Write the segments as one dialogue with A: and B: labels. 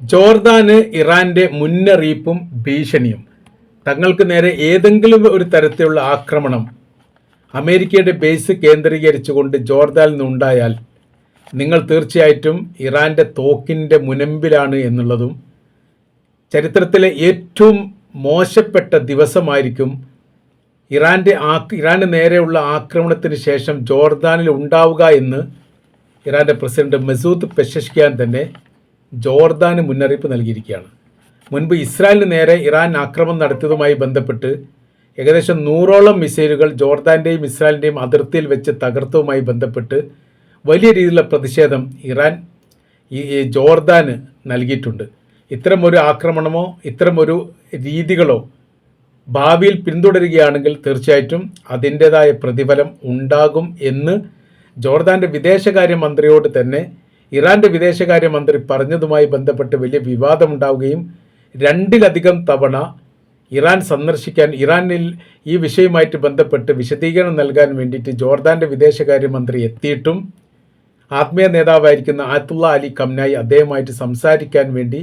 A: ജോർദാന് ഇറാന്റെ മുന്നറിയിപ്പും ഭീഷണിയും. തങ്ങൾക്ക് നേരെ ഏതെങ്കിലും ഒരു തരത്തിലുള്ള ആക്രമണം അമേരിക്കയുടെ ബേസ് കേന്ദ്രീകരിച്ചുകൊണ്ട് ജോർദാനിൽ നിന്നുണ്ടായാൽ നിങ്ങൾ തീർച്ചയായിട്ടും ഇറാന്റെ തോക്കിന്റെ മുനമ്പിലാണ് എന്നുള്ളതും ചരിത്രത്തിലെ ഏറ്റവും മോശപ്പെട്ട ദിവസമായിരിക്കും ഇറാന്റെ ആ ഇറാന് നേരെയുള്ള ആക്രമണത്തിന് ശേഷം ജോർദാനിൽ ഉണ്ടാവുക എന്ന് ഇറാന്റെ പ്രസിഡന്റ് മസൂദ് പെഷഷ്കിയാൻ തന്നെ ജോർദാന് മുന്നറിയിപ്പ് നൽകിയിരിക്കുകയാണ്. മുൻപ് ഇസ്രായേലിന് നേരെ ഇറാൻ ആക്രമണം നടത്തിയതുമായി ബന്ധപ്പെട്ട് ഏകദേശം നൂറോളം മിസൈലുകൾ ജോർദാന്റെയും ഇസ്രായേലിന്റെയും അതിർത്തിയിൽ വെച്ച് തകർത്തതുമായി ബന്ധപ്പെട്ട് വലിയ രീതിയിലുള്ള പ്രതിഷേധം ഇറാൻ ഈ ജോർദാന് നൽകിയിട്ടുണ്ട്. ഇത്തരമൊരു ആക്രമണമോ ഇത്തരമൊരു രീതികളോ ഭാവിയിൽ പിന്തുടരുകയാണെങ്കിൽ തീർച്ചയായിട്ടും അതിന്റേതായ പ്രതിഫലം ഉണ്ടാകും എന്ന് ജോർദാന്റെ വിദേശകാര്യ മന്ത്രിയോട് തന്നെ ഇറാന്റെ വിദേശകാര്യമന്ത്രി പറഞ്ഞതുമായി ബന്ധപ്പെട്ട് വലിയ വിവാദമുണ്ടാവുകയും രണ്ടിലധികം തവണ ഇറാൻ സന്ദർശിക്കാൻ ഇറാനിൽ ഈ വിഷയവുമായിട്ട് ബന്ധപ്പെട്ട് വിശദീകരണം നൽകാൻ വേണ്ടിയിട്ട് ജോർദാന്റെ വിദേശകാര്യമന്ത്രി എത്തിയിട്ടും ആത്മീയ നേതാവായിരിക്കുന്ന ആത്തുള്ള അലി കംനായി അദ്ദേഹമായിട്ട് സംസാരിക്കാൻ വേണ്ടി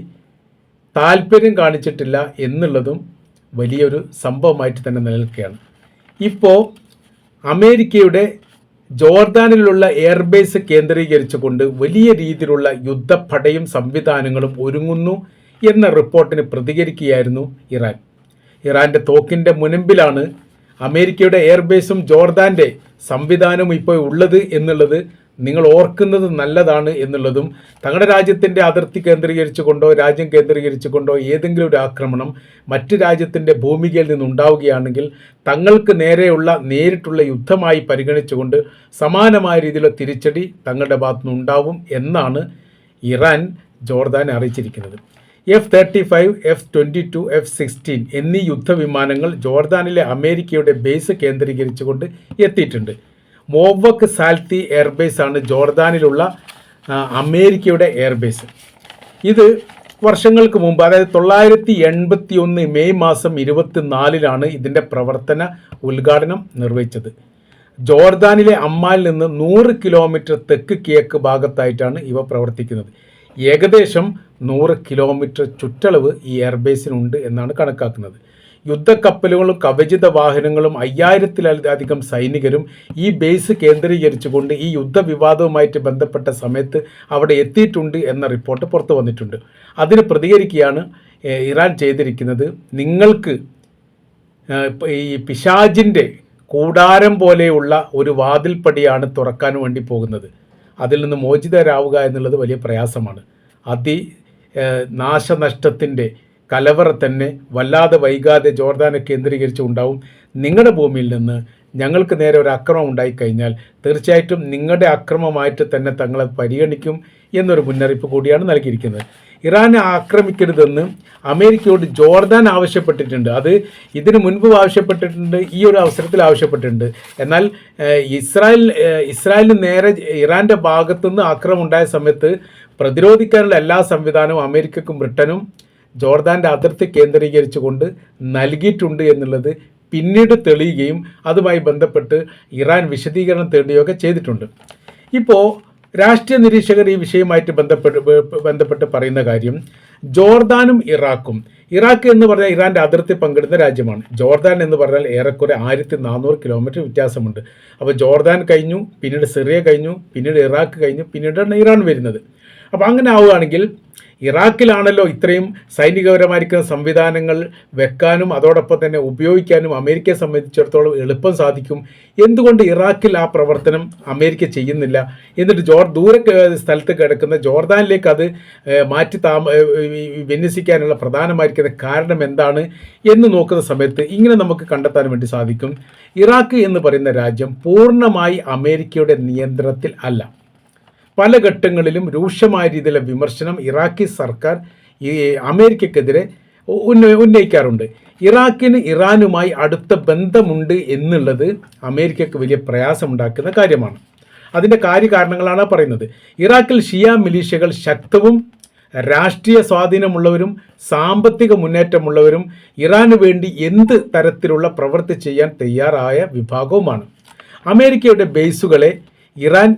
A: താല്പര്യം കാണിച്ചിട്ടില്ല എന്നുള്ളതും വലിയൊരു സംഭവമായിട്ട് തന്നെ നിലനിൽക്കുകയാണ്. ഇപ്പോൾ അമേരിക്കയുടെ ജോർദാനിലുള്ള എയർബേസ് കേന്ദ്രീകരിച്ചുകൊണ്ട് വലിയ രീതിയിലുള്ള യുദ്ധപ്പടയും സംവിധാനങ്ങളും ഒരുങ്ങുന്നു എന്ന റിപ്പോർട്ടിന് പ്രതികരിക്കുകയായിരുന്നു ഇറാൻ. ഇറാന്റെ തോക്കിന്റെ മുനമ്പിലാണ് അമേരിക്കയുടെ എയർബേസും ജോർദാന്റെ സംവിധാനവും ഇപ്പോൾ ഉള്ളത് എന്നുള്ളത് നിങ്ങൾ ഓർക്കുന്നത് നല്ലതാണ് എന്നുള്ളതും തങ്ങളുടെ രാജ്യത്തിന്റെ അതിർത്തി കേന്ദ്രീകരിച്ചുകൊണ്ടോ രാജ്യം കേന്ദ്രീകരിച്ചുകൊണ്ടോ ഏതെങ്കിലും ഒരു ആക്രമണം മറ്റു രാജ്യത്തിന്റെ ഭൂമികയിൽ നിന്നുണ്ടാവുകയാണെങ്കിൽ തങ്ങൾക്ക് നേരെയുള്ള നേരിട്ടുള്ള യുദ്ധമായി പരിഗണിച്ചുകൊണ്ട് സമാനമായ രീതിയിലുള്ള തിരിച്ചടി തങ്ങളുടെ ഭാഗത്തുനിന്ന് ഉണ്ടാവും എന്നാണ് ഇറാൻ ജോർദാനെ അറിയിച്ചിരിക്കുന്നത്. F thirty five F twenty two F sixteen എന്നീ യുദ്ധവിമാനങ്ങൾ ജോർദാനിലെ അമേരിക്കയുടെ ബേസ് കേന്ദ്രീകരിച്ചുകൊണ്ട് എത്തിയിട്ടുണ്ട്. മോവക്ക് സാൽത്തി എയർബേസ് ആണ് ജോർദാനിലുള്ള അമേരിക്കയുടെ എയർബേസ്. ഇത് വർഷങ്ങൾക്ക് മുമ്പ് അതായത് തൊള്ളായിരത്തി എൺപത്തി ഒന്ന് മെയ് മാസം ഇരുപത്തിനാലിലാണ് ഇതിന്റെ പ്രവർത്തന ഉദ്ഘാടനം നിർവഹിച്ചത്. ജോർദാനിലെ അമ്മാൽ നിന്ന് നൂറ് കിലോമീറ്റർ തെക്ക് കിഴക്ക് ഭാഗത്തായിട്ടാണ് ഇവ പ്രവർത്തിക്കുന്നത്. ഏകദേശം നൂറ് കിലോമീറ്റർ ചുറ്റളവ് ഈ എയർബേസിനുണ്ട് എന്നാണ് കണക്കാക്കുന്നത്. യുദ്ധക്കപ്പലുകളും കവചിത വാഹനങ്ങളും അയ്യായിരത്തിലധികം സൈനികരും ഈ ബേസ് കേന്ദ്രീകരിച്ചുകൊണ്ട് ഈ യുദ്ധവിവാദവുമായിട്ട് ബന്ധപ്പെട്ട സമയത്ത് അവിടെ എത്തിയിട്ടുണ്ട് എന്ന റിപ്പോർട്ട് പുറത്തു വന്നിട്ടുണ്ട്. അതിന് പ്രതികരിക്കുകയാണ് ഇറാൻ ചെയ്തിരിക്കുന്നത് നിങ്ങൾക്ക് ഈ പിശാജിന്റെ കൂടാരം പോലെയുള്ള ഒരു വാതിൽപ്പടിയാണ് തുറക്കാൻ വേണ്ടി പോകുന്നത്. അതിൽ നിന്ന് മോചിതരാവുക എന്നുള്ളത് വലിയ പ്രയാസമാണ്. അതി നാശനഷ്ടത്തിന്റെ കലവറ തന്നെ വല്ലാതെ വൈകാതെ ജോർദാനെ കേന്ദ്രീകരിച്ച് ഉണ്ടാവും നിങ്ങളുടെ ഭൂമിയിൽ നിന്ന് ഞങ്ങൾക്ക് നേരെ ഒരു അക്രമം ഉണ്ടായിക്കഴിഞ്ഞാൽ തീർച്ചയായിട്ടും നിങ്ങളുടെ അക്രമമായിട്ട് തന്നെ തങ്ങളെ പരിഗണിക്കും എന്നൊരു മുന്നറിയിപ്പ് കൂടിയാണ് നൽകിയിരിക്കുന്നത്. ഇറാനെ ആക്രമിക്കരുതെന്ന് അമേരിക്കയോട് ജോർദാൻ ആവശ്യപ്പെട്ടിട്ടുണ്ട്. അത് ഇതിനു മുൻപ് ആവശ്യപ്പെട്ടിട്ടുണ്ട് ഈ ഒരു അവസരത്തിൽ ആവശ്യപ്പെട്ടിട്ടുണ്ട്. എന്നാൽ ഇസ്രായേൽ ഇസ്രായേലിന് നേരെ ഇറാന്റെ ഭാഗത്തുനിന്ന് ആക്രമം ഉണ്ടായ സമയത്ത് പ്രതിരോധിക്കാനുള്ള എല്ലാ സംവിധാനവും അമേരിക്കക്കും ബ്രിട്ടനും ജോർദാന്റെ അതിർത്തി കേന്ദ്രീകരിച്ചുകൊണ്ട് നൽകിയിട്ടുണ്ട് എന്നുള്ളത് പിന്നീട് തെളിയുകയും അതുമായി ബന്ധപ്പെട്ട് ഇറാൻ വിശദീകരണം തേടുകയൊക്കെ ചെയ്തിട്ടുണ്ട്. ഇപ്പോൾ രാഷ്ട്രീയ നിരീക്ഷകർ ഈ വിഷയവുമായിട്ട് ബന്ധപ്പെട്ട് ബന്ധപ്പെട്ട് പറയുന്ന കാര്യം ജോർദാനും ഇറാഖും. ഇറാഖ് എന്ന് പറഞ്ഞാൽ ഇറാന്റെ അതിർത്തി പങ്കിടുന്ന രാജ്യമാണ്. ജോർദാൻ എന്ന് പറഞ്ഞാൽ ഏറെക്കുറെ ആയിരത്തി നാനൂറ് കിലോമീറ്റർ വ്യത്യാസമുണ്ട്. അപ്പോൾ ജോർദാൻ കഴിഞ്ഞു പിന്നീട് സിറിയ കഴിഞ്ഞു പിന്നീട് ഇറാഖ് കഴിഞ്ഞു പിന്നീടാണ് ഇറാൻ വരുന്നത്. അപ്പോൾ അങ്ങനെ ആവുകയാണെങ്കിൽ ഇറാഖിലാണല്ലോ ഇത്രയും സൈനികപരമായിരിക്കുന്ന സംവിധാനങ്ങൾ വെക്കാനും അതോടൊപ്പം തന്നെ ഉപയോഗിക്കാനും അമേരിക്കയെ സംബന്ധിച്ചിടത്തോളം എളുപ്പം സാധിക്കും. എന്തുകൊണ്ട് ഇറാഖിൽ ആ പ്രവർത്തനം അമേരിക്ക ചെയ്യുന്നില്ല? എന്നിട്ട് ജോർ ദൂര സ്ഥലത്ത് കിടക്കുന്ന ജോർദാനിലേക്ക് അത് മാറ്റി ഏഹ്, വിന്യസിക്കാനുള്ള പ്രധാനമായിരിക്കുന്ന കാരണം എന്താണ് എന്ന് നോക്കുന്ന സമയത്ത് ഇങ്ങനെ നമുക്ക് കണ്ടെത്താൻ വേണ്ടി സാധിക്കും. ഇറാഖ് എന്ന് പറയുന്ന രാജ്യം പൂർണമായി അമേരിക്കയുടെ നിയന്ത്രണത്തിൽ അല്ല. പല ഘട്ടങ്ങളിലും രൂക്ഷമായ രീതിയിലെ വിമർശനം ഇറാഖി സർക്കാർ ഈ അമേരിക്കക്കെതിരെ ഉന്നയിക്കാറുണ്ട്. ഇറാഖിന് ഇറാനുമായി അടുത്ത ബന്ധമുണ്ട് എന്നുള്ളത് അമേരിക്കക്ക് വലിയ പ്രയാസമുണ്ടാക്കുന്ന കാര്യമാണ്. അതിന്റെ കാര്യകാരണങ്ങളാണ് പറയുന്നത്. ഇറാഖിൽ ഷിയ മിലീഷ്യകൾ ശക്തവും രാഷ്ട്രീയ സ്വാധീനമുള്ളവരും സാമ്പത്തിക മുന്നേറ്റമുള്ളവരും ഇറാന് വേണ്ടി എന്ത് തരത്തിലുള്ള പ്രവൃത്തി ചെയ്യാൻ തയ്യാറായ വിഭാഗവുമാണ്. അമേരിക്കയുടെ ബേസുകളെ ഇറാൻ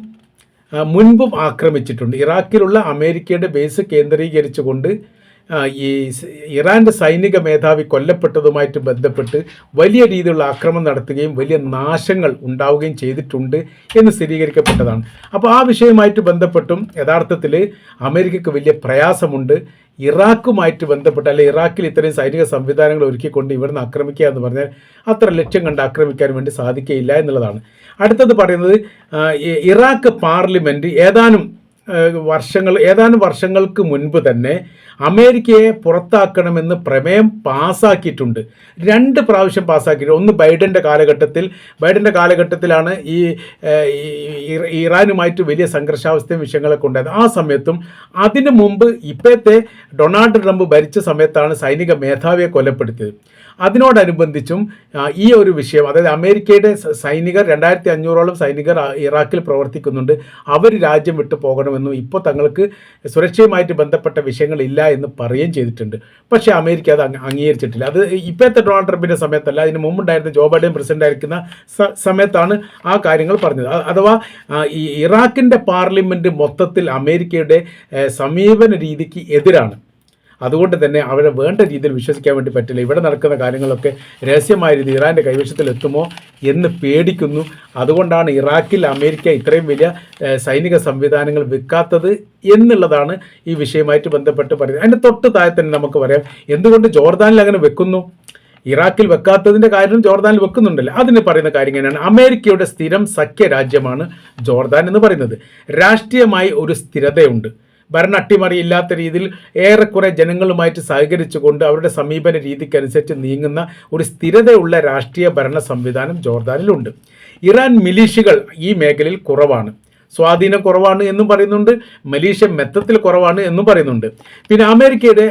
A: മുൻപും ആക്രമിച്ചിട്ടുണ്ട്. ഇറാഖിലുള്ള അമേരിക്കയുടെ ബേസ് കേന്ദ്രീകരിച്ചുകൊണ്ട് ഈ ഇറാന്റെ സൈനിക മേധാവി കൊല്ലപ്പെട്ടതുമായിട്ട് ബന്ധപ്പെട്ട് വലിയ രീതിയിലുള്ള ആക്രമണം നടത്തുകയും വലിയ നാശങ്ങൾ ഉണ്ടാവുകയും ചെയ്തിട്ടുണ്ട് എന്ന് സ്ഥിരീകരിക്കപ്പെട്ടതാണ്. അപ്പോൾ ആ വിഷയവുമായിട്ട് ബന്ധപ്പെട്ടും യഥാർത്ഥത്തിൽ അമേരിക്കയ്ക്ക് വലിയ പ്രയാസമുണ്ട്. ഇറാഖുമായിട്ട് ബന്ധപ്പെട്ട് അല്ലെ ഇറാഖിൽ ഇത്രയും സൈനിക സംവിധാനങ്ങൾ ഒരുക്കിക്കൊണ്ട് ഇവിടുന്ന് ആക്രമിക്കുക എന്ന് പറഞ്ഞാൽ അത്ര ലക്ഷ്യം കണ്ട് ആക്രമിക്കാൻ വേണ്ടി സാധിക്കുകയില്ല എന്നുള്ളതാണ്. അടുത്തത് പറയുന്നത് ഇറാഖ് പാർലമെന്റ് ഏതാനും വർഷങ്ങൾ ഏതാനും വർഷങ്ങൾക്ക് മുൻപ് തന്നെ അമേരിക്കയെ പുറത്താക്കണമെന്ന് പ്രമേയം പാസ്സാക്കിയിട്ടുണ്ട് രണ്ട് പ്രാവശ്യം പാസ്സാക്കിയിട്ടുണ്ട് ഒന്ന് ബൈഡന്റെ കാലഘട്ടത്തിൽ ബൈഡന്റെ കാലഘട്ടത്തിലാണ് ഈ ഇറാനുമായിട്ട് വലിയ സംഘർഷാവസ്ഥയും വിഷയങ്ങളൊക്കെ ഉണ്ടായത്. ആ സമയത്തും അതിനു മുമ്പ് ഇപ്പോഴത്തെ ഡൊണാൾഡ് ട്രംപ് ഭരിച്ച സമയത്താണ് സൈനിക മേധാവിയെ കൊലപ്പെടുത്തിയത്. അതിനോടനുബന്ധിച്ചും ഈ ഒരു വിഷയം അതായത് അമേരിക്കയുടെ സൈനികർ രണ്ടായിരത്തി അഞ്ഞൂറോളം സൈനികർ ഇറാഖിൽ പ്രവർത്തിക്കുന്നുണ്ട്. അവർ രാജ്യം വിട്ടു പോകണമെന്നും ഇപ്പോൾ തങ്ങൾക്ക് സുരക്ഷയുമായിട്ട് ബന്ധപ്പെട്ട വിഷയങ്ങളില്ല എന്ന് പറയുകയും ചെയ്തിട്ടുണ്ട്. പക്ഷേ അമേരിക്ക അത് അംഗീകരിച്ചിട്ടില്ല. അത് ഇപ്പോഴത്തെ ഡൊണാൾഡ് ട്രംപിന്റെ സമയത്തല്ല അതിന് മുമ്പുണ്ടായിരുന്ന ജോ ബൈഡൻ പ്രസിഡന്റ് ആയിരിക്കുന്ന സമയത്താണ് ആ കാര്യങ്ങൾ പറഞ്ഞത്. അഥവാ ഈ ഇറാഖിന്റെ പാർലമെന്റ് മൊത്തത്തിൽ അമേരിക്കയുടെ സമീപന രീതിക്ക് എതിരാണ്. അതുകൊണ്ട് തന്നെ അവരെ വേണ്ട രീതിയിൽ വിശ്വസിക്കാൻ വേണ്ടി പറ്റില്ല. ഇവിടെ നടക്കുന്ന കാര്യങ്ങളൊക്കെ രഹസ്യമായ രീതി ഇറാന്റെ കൈവശത്തിൽ എത്തുമോ എന്ന് പേടിക്കുന്നു. അതുകൊണ്ടാണ് ഇറാഖിൽ അമേരിക്ക ഇത്രയും വലിയ സൈനിക സംവിധാനങ്ങൾ വിൽക്കാത്തത് എന്നുള്ളതാണ് ഈ വിഷയമായിട്ട് ബന്ധപ്പെട്ട് പറയുന്നത്. അതിന്റെ തൊട്ട് താഴെ തന്നെ നമുക്ക് പറയാം എന്തുകൊണ്ട് ജോർദാനിൽ അങ്ങനെ വെക്കുന്നു? ഇറാഖിൽ വെക്കാത്തതിന്റെ കാര്യം ജോർദാനിൽ വെക്കുന്നുണ്ടല്ലോ. അതിന് പറയുന്ന കാര്യം എങ്ങനെയാണ് അമേരിക്കയുടെ സ്ഥിരം സഖ്യ രാജ്യമാണ് ജോർദാൻ എന്ന് പറയുന്നത്. രാഷ്ട്രീയമായി ഒരു സ്ഥിരതയുണ്ട്. ഭരണ അട്ടിമറിയില്ലാത്ത രീതിയിൽ ഏറെക്കുറെ ജനങ്ങളുമായിട്ട് സഹകരിച്ചുകൊണ്ട് അവരുടെ സമീപന രീതിക്കനുസരിച്ച് നീങ്ങുന്ന ഒരു സ്ഥിരതയുള്ള രാഷ്ട്രീയ ഭരണ സംവിധാനം ജോർദാനിലുണ്ട്. ഇറാൻ മിലീഷ്യകൾ ഈ മേഖലയിൽ കുറവാണ്. സ്വാധീനം കുറവാണ് എന്നും പറയുന്നുണ്ട്. മലീഷ്യ മെത്തത്തിൽ കുറവാണ് എന്നും പറയുന്നുണ്ട്. പിന്നെ അമേരിക്കയുടെ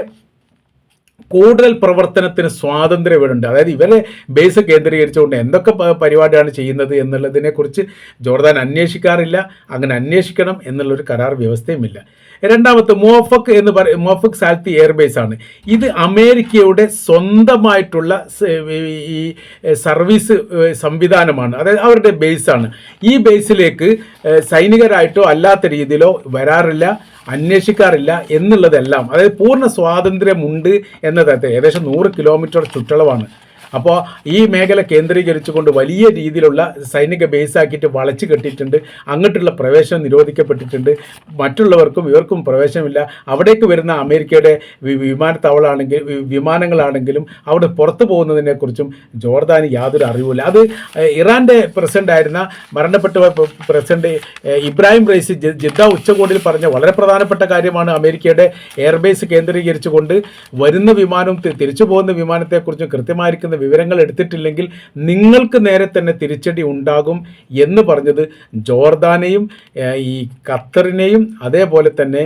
A: കൂടുതൽ പ്രവർത്തനത്തിന് സ്വാതന്ത്ര്യം ഇവിടുണ്ട്. അതായത് ഇവരെ ബേസ് കേന്ദ്രീകരിച്ചുകൊണ്ട് എന്തൊക്കെ പരിപാടിയാണ് ചെയ്യുന്നത് എന്നുള്ളതിനെക്കുറിച്ച് ജോർദാൻ അന്വേഷിക്കാറില്ല. അങ്ങനെ അന്വേഷിക്കണം എന്നുള്ളൊരു കരാർ വ്യവസ്ഥയുമില്ല. രണ്ടാമത്തെ മോഫക് എന്ന് പറ മോഫക് സാൽത്തി എയർബേസ് ആണ്. ഇത് അമേരിക്കയുടെ സ്വന്തമായിട്ടുള്ള ഈ സർവീസ് സംവിധാനമാണ്. അതായത് അവരുടെ ബേസാണ് ഈ ബേസിലേക്ക് സൈനികരായിട്ടോ അല്ലാത്ത രീതിയിലോ വരാറില്ല. അന്വേഷിക്കാറില്ല എന്നുള്ളതെല്ലാം. അതായത് പൂർണ സ്വാതന്ത്ര്യമുണ്ട് എന്ന തരത്തിൽ ഏകദേശം നൂറ് കിലോമീറ്റർ ചുറ്റളവാണ്. അപ്പോൾ ഈ മേഖല കേന്ദ്രീകരിച്ചുകൊണ്ട് വലിയ രീതിയിലുള്ള സൈനിക ബേസാക്കിയിട്ട് വളച്ചു കെട്ടിയിട്ടുണ്ട്. അങ്ങോട്ടുള്ള പ്രവേശനം നിരോധിക്കപ്പെട്ടിട്ടുണ്ട്. മറ്റുള്ളവർക്കും ഇവർക്കും പ്രവേശനമില്ല. അവിടേക്ക് വരുന്ന അമേരിക്കയുടെ വിമാനത്താവളമാണെങ്കിൽ വിമാനങ്ങളാണെങ്കിലും അവിടെ പുറത്തു പോകുന്നതിനെക്കുറിച്ചും ജോർദാന് യാതൊരു അറിവില്ല അത് ഇറാന്റെ പ്രസിഡന്റ് ആയിരുന്ന മരണപ്പെട്ട പ്രസിഡന്റ് ഇബ്രാഹിം റൈസി ജിദ്ദ ഉച്ചകോടിയിൽ പറഞ്ഞ വളരെ പ്രധാനപ്പെട്ട കാര്യമാണ് അമേരിക്കയുടെ എയർബേസ് കേന്ദ്രീകരിച്ചുകൊണ്ട് വരുന്ന വിമാനവും തിരിച്ചു പോകുന്ന വിമാനത്തെക്കുറിച്ചും കൃത്യമായിരിക്കുന്ന വിവരങ്ങൾ എടുത്തിട്ടില്ലെങ്കിൽ നിങ്ങൾക്ക് നേരെ തന്നെ തിരിച്ചടി ഉണ്ടാകും എന്ന് പറഞ്ഞത് ജോർദാനെയും ഈ ഖത്തറിനെയും അതേപോലെ തന്നെ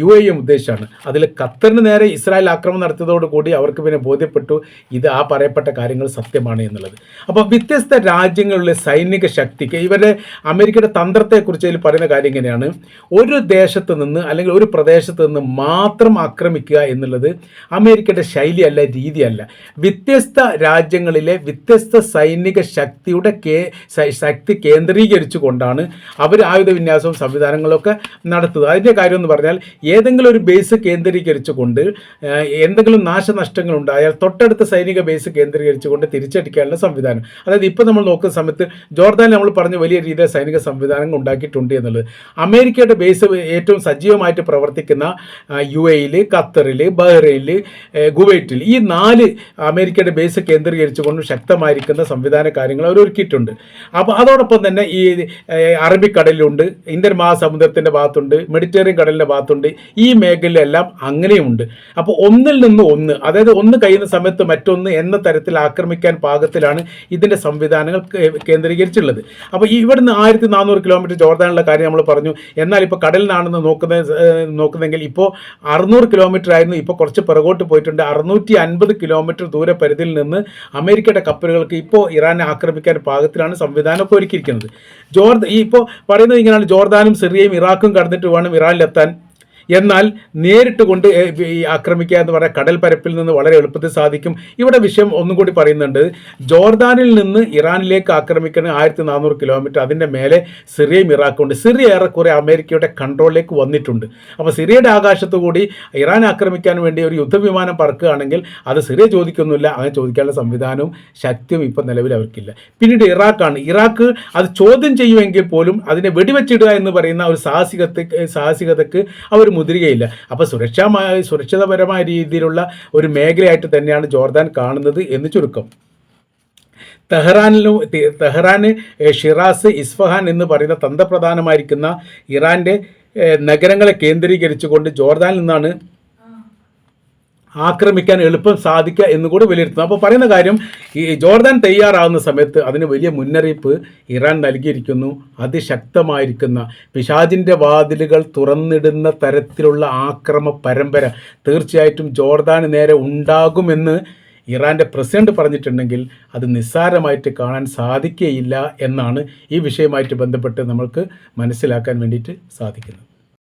A: യു എയും ഉദ്ദേശിച്ചാണ്. അതിൽ ഖത്തറിന് നേരെ ഇസ്രായേൽ ആക്രമണം നടത്തിയതോടുകൂടി അവർക്ക് പിന്നെ ബോധ്യപ്പെട്ടു ഇത് ആ പറയപ്പെട്ട കാര്യങ്ങൾ സത്യമാണ് എന്നുള്ളത്. അപ്പോൾ വ്യത്യസ്ത രാജ്യങ്ങളിലെ സൈനിക ശക്തിക്ക് ഇവരുടെ അമേരിക്കയുടെ തന്ത്രത്തെക്കുറിച്ച് ഇതിൽ പറയുന്ന കാര്യം ഇങ്ങനെയാണ്. ഒരു ദേശത്ത് നിന്ന് അല്ലെങ്കിൽ ഒരു പ്രദേശത്ത് നിന്ന് മാത്രം ആക്രമിക്കുക എന്നുള്ളത് അമേരിക്കയുടെ ശൈലിയല്ല രീതിയല്ല. വ്യത്യസ്ത രാജ്യങ്ങളിലെ വ്യത്യസ്ത സൈനിക ശക്തിയുടെ കേ ശക്തി കേന്ദ്രീകരിച്ചു കൊണ്ടാണ് അവർ ആയുധ വിന്യാസവും സംവിധാനങ്ങളൊക്കെ നടത്തുന്നത്. അതിന്റെ കാര്യം എന്ന് പറഞ്ഞാൽ ഏതെങ്കിലും ഒരു ബേസ് കേന്ദ്രീകരിച്ചു കൊണ്ട് എന്തെങ്കിലും നാശനഷ്ടങ്ങൾ ഉണ്ടായാൽ തൊട്ടടുത്ത സൈനിക ബേസ് കേന്ദ്രീകരിച്ചു കൊണ്ട് തിരിച്ചടിക്കാനുള്ള സംവിധാനം. അതായത് ഇപ്പോൾ നമ്മൾ നോക്കുന്ന സമയത്ത് ജോർദാൻ നമ്മൾ പറഞ്ഞ വലിയ രീതിയിൽ സൈനിക സംവിധാനങ്ങൾ ഉണ്ടാക്കിയിട്ടുണ്ട് എന്നുള്ളത്. അമേരിക്കയുടെ ബേസ് ഏറ്റവും സജീവമായിട്ട് പ്രവർത്തിക്കുന്ന യു എയിൽ ഖത്തറിൽ ബഹ്റൈനിൽ കുവൈറ്റിൽ ഈ നാല് അമേരിക്കയുടെ ബേസ് കേന്ദ്രീകരിച്ചുകൊണ്ട് ശക്തമായിരിക്കുന്ന സംവിധാന കാര്യങ്ങൾ അവർ ഒരുക്കിയിട്ടുണ്ട്. അപ്പോൾ അതോടൊപ്പം തന്നെ ഈ അറബിക്കടലിലുണ്ട് ഇന്ത്യൻ മഹാസമുദ്രത്തിന്റെ ഭാഗത്തുണ്ട് മെഡിറ്ററേനിയൻ കടലിന്റെ ഭാഗത്തുണ്ട് ഈ മേഖലയിലെല്ലാം അങ്ങനെയുണ്ട്. അപ്പോൾ ഒന്നിൽ നിന്ന് ഒന്ന് അതായത് ഒന്ന് കഴിയുന്ന സമയത്ത് മറ്റൊന്ന് എന്ന തരത്തിൽ ആക്രമിക്കാൻ പാകത്തിലാണ് ഇതിന്റെ സംവിധാനങ്ങൾ കേന്ദ്രീകരിച്ചിട്ടുള്ളത്. അപ്പോൾ ഇവിടെ ഇവിടുന്ന് ആയിരത്തി നാനൂറ് കിലോമീറ്റർ ജോർദാനുള്ള കാര്യം നമ്മൾ പറഞ്ഞു. എന്നാൽ ഇപ്പോൾ കടലിനാണെന്ന് നോക്കുന്ന നോക്കുന്നെങ്കിൽ ഇപ്പോൾ അറുന്നൂറ് കിലോമീറ്റർ ആയിരുന്നു ഇപ്പോൾ കുറച്ച് പിറകോട്ട് പോയിട്ടുണ്ട്. അറുന്നൂറ്റി അൻപത് കിലോമീറ്റർ ദൂര പരിധിയിൽ അമേരിക്കയുടെ കപ്പലുകൾക്ക് ഇപ്പോൾ ഇറാനെ ആക്രമിക്കാൻ പാകത്തിലാണ് സംവിധാനമൊക്കെ ഒരുക്കിയിരിക്കുന്നത്. ജോർദ് ഈ ഇപ്പോൾ പറയുന്നത് ഇങ്ങനെയാണ് ജോർദാനും സിറിയയും ഇറാഖും കടന്നിട്ട് വേണം ഇറാനിലെത്താൻ. എന്നാൽ നേരിട്ട് കൊണ്ട് ആക്രമിക്കുക എന്ന് പറയാൻ കടൽ പരപ്പിൽ നിന്ന് വളരെ എളുപ്പത്തിൽ സാധിക്കും. ഇവിടെ വിഷയം ഒന്നും കൂടി പറയുന്നുണ്ട്. ജോർദാനിൽ നിന്ന് ഇറാനിലേക്ക് ആക്രമിക്കണ ആയിരത്തി നാനൂറ് കിലോമീറ്റർ അതിന്റെ മേലെ സിറിയയും ഇറാഖും ഉണ്ട്. സിറിയ ഏറെക്കുറെ അമേരിക്കയുടെ കൺട്രോളിലേക്ക് വന്നിട്ടുണ്ട്. അപ്പോൾ സിറിയയുടെ ആകാശത്തുകൂടി ഇറാൻ ആക്രമിക്കാൻ വേണ്ടി ഒരു യുദ്ധവിമാനം പറക്കുകയാണെങ്കിൽ അത് സിറിയ ചോദിക്കൊന്നുമില്ല. അങ്ങനെ ചോദിക്കാനുള്ള സംവിധാനവും ശക്തിയും ഇപ്പം നിലവിൽ അവർക്കില്ല. പിന്നീട് ഇറാഖാണ്. ഇറാഖ് അത് ചോദ്യം ചെയ്യുമെങ്കിൽ പോലും അതിനെ വെടിവെച്ചിടുക എന്ന് പറയുന്ന ഒരു സാഹസികത്തെ സാഹസികതയ്ക്ക് അവർ മുതിരുകയില്ല. അപ്പോൾ സുരക്ഷാമായ സുരക്ഷിതപരമായ രീതിയിലുള്ള ഒരു മേഖലയായിട്ട് തന്നെയാണ് ജോർദാൻ കാണുന്നത് എന്ന് ചുരുക്കം. തെഹ്റാനിലും തെഹ്റാന് ഷിറാസ് ഇസ്ഫഹാൻ എന്ന് പറയുന്ന തന്ത്രപ്രധാനമായിരിക്കുന്ന ഇറാന്റെ നഗരങ്ങളെ കേന്ദ്രീകരിച്ചുകൊണ്ട് ജോർദാനിൽ നിന്നാണ് ആക്രമിക്കാൻ എളുപ്പം സാധിക്കുക എന്ന് കൂടി വിലയിരുത്തുന്നു. അപ്പോൾ പറയുന്ന കാര്യം ഈ ജോർദാൻ തയ്യാറാവുന്ന സമയത്ത് അതിന് വലിയ മുന്നറിയിപ്പ് ഇറാൻ നൽകിയിരിക്കുന്നു. അതിശക്തമായിരിക്കുന്ന പിശാജിന്റെ വാതിലുകൾ തുറന്നിടുന്ന തരത്തിലുള്ള ആക്രമ പരമ്പര തീർച്ചയായിട്ടും ജോർദാന് നേരെ ഉണ്ടാകുമെന്ന് ഇറാന്റെ പ്രസിഡന്റ് പറഞ്ഞിട്ടുണ്ടെങ്കിൽ അത് നിസ്സാരമായിട്ട് കാണാൻ സാധിക്കുകയില്ല എന്നാണ് ഈ വിഷയമായിട്ട് ബന്ധപ്പെട്ട് നമ്മൾക്ക് മനസ്സിലാക്കാൻ വേണ്ടിയിട്ട് സാധിക്കുന്നത്.